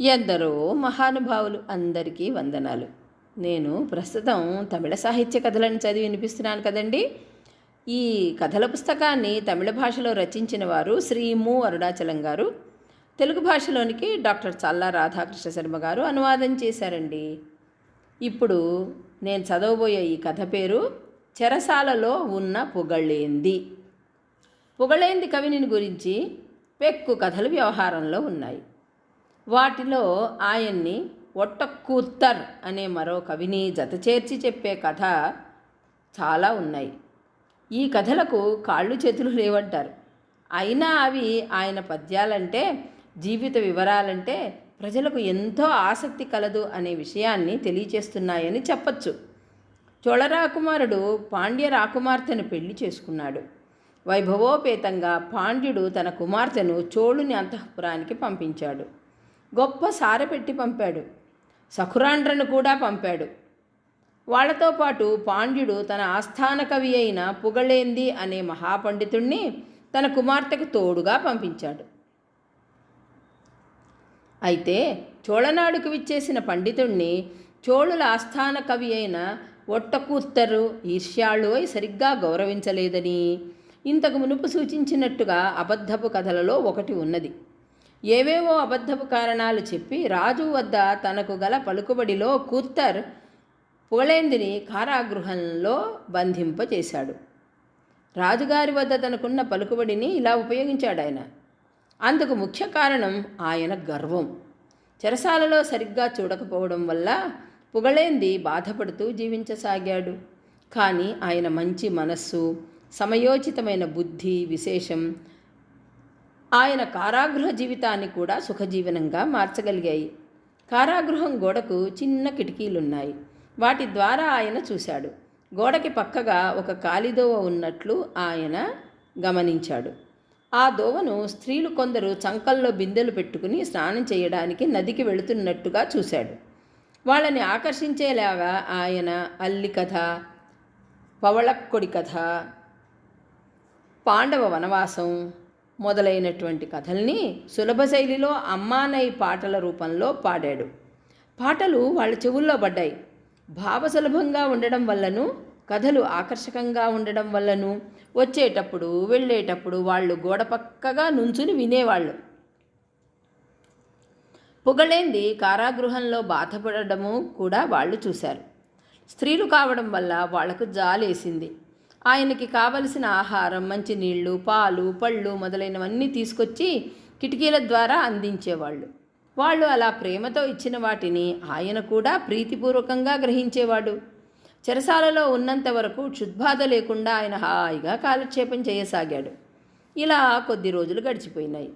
ఎందరో మహానుభావులు అందరికీ వందనాలు. నేను ప్రస్తుతం తమిళ సాహిత్య కథలను చదివి వినిపిస్తున్నాను కదండి. ఈ కథల పుస్తకాన్ని తమిళ భాషలో రచించిన వారు శ్రీ ము అరుణాచలం గారు. తెలుగు భాషలోనికి డాక్టర్ చల్లా రాధాకృష్ణ శర్మ గారు అనువాదం చేశారండి. ఇప్పుడు నేను చదవబోయే ఈ కథ పేరు చెరసాలలో ఉన్న పొగళ్ళేంది? పొగళేంది కవిని గురించి పెక్కు కథలు వ్యవహారంలో ఉన్నాయి. వాటిలో ఆయన్ని ఒట్టకూత్తర్ అనే మరో కవిని జతచేర్చి చెప్పే కథ చాలా ఉన్నాయి. ఈ కథలకు కాళ్ళు చేతులు లేవంటారు. అయినా అవి ఆయన పద్యాలంటే జీవిత వివరాలంటే ప్రజలకు ఎంతో ఆసక్తి కలదు అనే విషయాన్ని తెలియచేస్తున్నాయని చెప్పచ్చు. చోళరాకుమారుడు పాండ్య రాకుమార్తెను పెళ్ళి చేసుకున్నాడు. వైభవోపేతంగా పాండ్యుడు తన కుమార్తెను చోళుని అంతఃపురానికి పంపించాడు. గొప్ప సార పెట్టి పంపాడు. సఖురాండ్రను కూడా పంపాడు. వాళ్ళతో పాటు పాండ్యుడు తన ఆస్థాన కవి అయిన పుగళేంది అనే మహాపండితుణ్ణి తన కుమార్తెకు తోడుగా పంపించాడు. అయితే చోళనాడుకు విచ్చేసిన పండితుణ్ణి చోళుల ఆస్థాన కవి అయిన ఒట్టకూత్తరు ఈర్ష్యాళ్ళు అయి సరిగ్గా గౌరవించలేదని ఇంతకు మునుపు సూచించినట్టుగా అబద్ధపు కథలలో ఒకటి ఉన్నది. ఏవేవో అబద్ధపు కారణాలు చెప్పి రాజు వద్ద తనకు గల పలుకుబడిలో కూత్తర్ పోలేందిని కారాగృహంలో బంధింపచేశాడు రాజుగారి వద్ద తనకున్న పలుకుబడిని ఇలా ఉపయోగించాడు ఆయన అందుకు ముఖ్య కారణం ఆయన గర్వం. చెరసాలలో సరిగ్గా చూడకపోవడం వల్ల పుగళేంది బాధపడుతూ జీవించసాగాడు. కానీ ఆయన మంచి మనస్సు సమయోచితమైన బుద్ధి విశేషం ఆయన కారాగృహ జీవితాన్ని కూడా సుఖజీవనంగా మార్చగలిగాయి. కారాగృహం గోడకు చిన్న కిటికీలున్నాయి. వాటి ద్వారా ఆయన చూశాడు. గోడకి పక్కగా ఒక కాలిదోవ ఉన్నట్లు ఆయన గమనించాడు. ఆ దోవను స్త్రీలు కొందరు చంకల్లో బిందెలు పెట్టుకుని స్నానం చేయడానికి నదికి వెళుతున్నట్టుగా చూశాడు. వాళ్ళని ఆకర్షించేలాగా ఆయన అల్లి కథ పవళక్కొడి కథ పాండవ వనవాసం మొదలైనటువంటి కథల్ని సులభ శైలిలో అమ్మానై పాటల రూపంలో పాడాడు. పాటలు వాళ్ళ చెవుల్లో పడ్డాయి. భావసులభంగా ఉండడం వల్లను కథలు ఆకర్షకంగా ఉండడం వల్లను వచ్చేటప్పుడు వెళ్ళేటప్పుడు వాళ్ళు గోడ పక్కగా నుంచుని వినేవాళ్ళు. పొగలేంది కారాగృహంలో బాధపడడము కూడా వాళ్ళు చూశారు. స్త్రీలు కావడం వల్ల వాళ్ళకు జాలేసింది. ఆయనకి కావలసిన ఆహారం మంచినీళ్ళు పాలు పళ్ళు మొదలైనవన్నీ తీసుకొచ్చి కిటికీల ద్వారా అందించేవాళ్ళు. వాళ్ళు అలా ప్రేమతో ఇచ్చిన వాటిని ఆయన కూడా ప్రీతిపూర్వకంగా గ్రహించేవాడు. చెరసాలలో ఉన్నంత వరకు క్షుద్బాధ లేకుండా ఆయన హాయిగా కాలక్షేపం చేయసాగాడు. ఇలా కొద్ది రోజులు గడిచిపోయినాయి.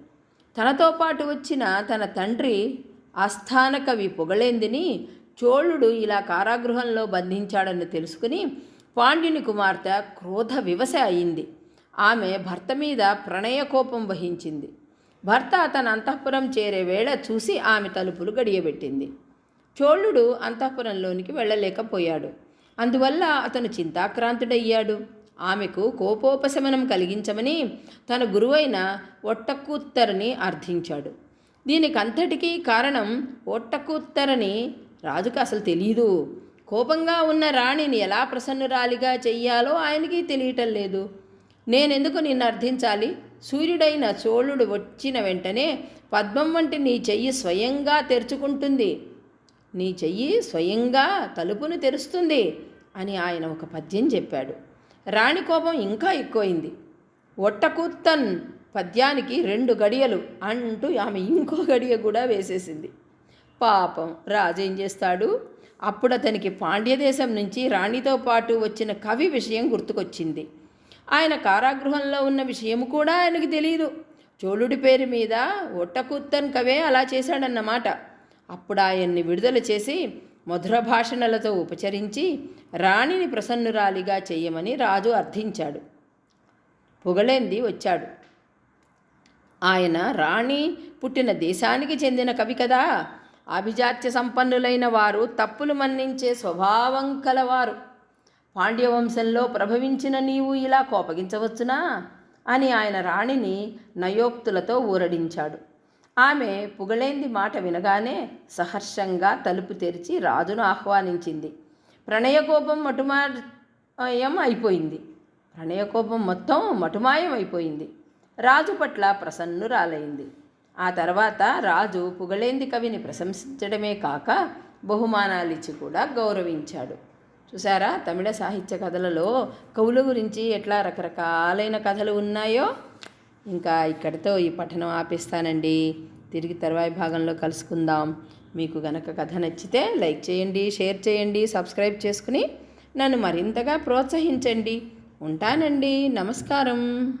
తనతో పాటు వచ్చిన తన తండ్రి ఆస్థాన కవి పొగళేందిని చోళుడు ఇలా కారాగృహంలో బంధించాడని తెలుసుకుని పాండ్యుని కుమార్తె క్రోధ వివశ అయింది. ఆమె భర్త మీద ప్రణయకోపం వహించింది. భర్త తన అంతఃపురం చేరే వేళ చూసి ఆమె తలుపులు గడియబెట్టింది. చోళుడు అంతఃపురంలోనికి వెళ్ళలేకపోయాడు. అందువల్ల అతను చింతాక్రాంతుడయ్యాడు. ఆమెకు కోపోపశమనం కలిగించమని తన గురువైన ఒట్టకూత్తరని అర్థించాడు. దీనికంతటికీ కారణం ఒట్టకూత్తరని రాజుకు అసలు తెలియదు కోపంగా ఉన్న రాణిని ఎలా ప్రసన్నురాలిగా చెయ్యాలో ఆయనకి తెలియటం లేదు. నేనెందుకు నిన్ను అర్థించాలి? సూర్యుడైన చోళుడు వచ్చిన వెంటనే పద్మం వంటి నీ చెయ్యి స్వయంగా తెరుచుకుంటుంది. నీ చెయ్యి స్వయంగా తలుపును తెరుస్తుంది అని ఆయన ఒక పద్యం చెప్పాడు. రాణి కోపం ఇంకా ఎక్కువైంది. ఒట్టకూత్తన్ పద్యానికి రెండు గడియలు అంటూ ఆమె ఇంకో గడియ కూడా వేసేసింది. పాపం రాజు ఏం చేస్తాడు? అప్పుడు అతనికి పాండ్యదేశం నుంచి రాణితో పాటు వచ్చిన కవి విషయం గుర్తుకొచ్చింది. ఆయన కారాగృహంలో ఉన్న విషయం కూడా ఆయనకు తెలియదు చోళుడి పేరు మీద ఒట్టకూత్తన్ కవే అలా చేశాడన్నమాట. అప్పుడు ఆయన్ని విడుదల చేసి మధుర భాషణలతో ఉపచరించి రాణిని ప్రసన్నురాలిగా చేయమని రాజు అర్థించాడు. పొగలేంది వచ్చాడు. ఆయన రాణి పుట్టిన దేశానికి చెందిన కవి కదా. అభిజాత్య సంపన్నులైన వారు తప్పులు మన్నించే స్వభావం కలవారు. పాండ్యవంశంలో ప్రభవించిన నీవు ఇలా కోపగించవచ్చునా? అని ఆయన రాణిని నయోక్తులతో ఊరడించాడు. ఆమె పుగళేంది మాట వినగానే సహర్షంగా తలుపు తెరిచి రాజును ఆహ్వానించింది. ప్రణయకోపం మటుమాయం అయిపోయింది. ప్రణయకోపం మొత్తం మటుమాయం అయిపోయింది. రాజు పట్ల ప్రసన్నురాలైంది. ఆ తర్వాత రాజు పుగళేంది కవిని ప్రశంసించడమే కాక బహుమానాలిచ్చి కూడా గౌరవించాడు. చూసారా తమిళ సాహిత్య కథలలో కవుల గురించి ఎట్లా రకరకాలైన కథలు ఉన్నాయో? ఇంకా ఇక్కడితో ఈ పఠనం ఆపేస్తానండి. తిరిగి తర్వాయి భాగంలో కలుసుకుందాం. మీకు గనక కథ నచ్చితే లైక్ చేయండి షేర్ చేయండి సబ్స్క్రైబ్ చేసుకుని నన్ను మరింతగా ప్రోత్సహించండి. ఉంటానండి. నమస్కారం.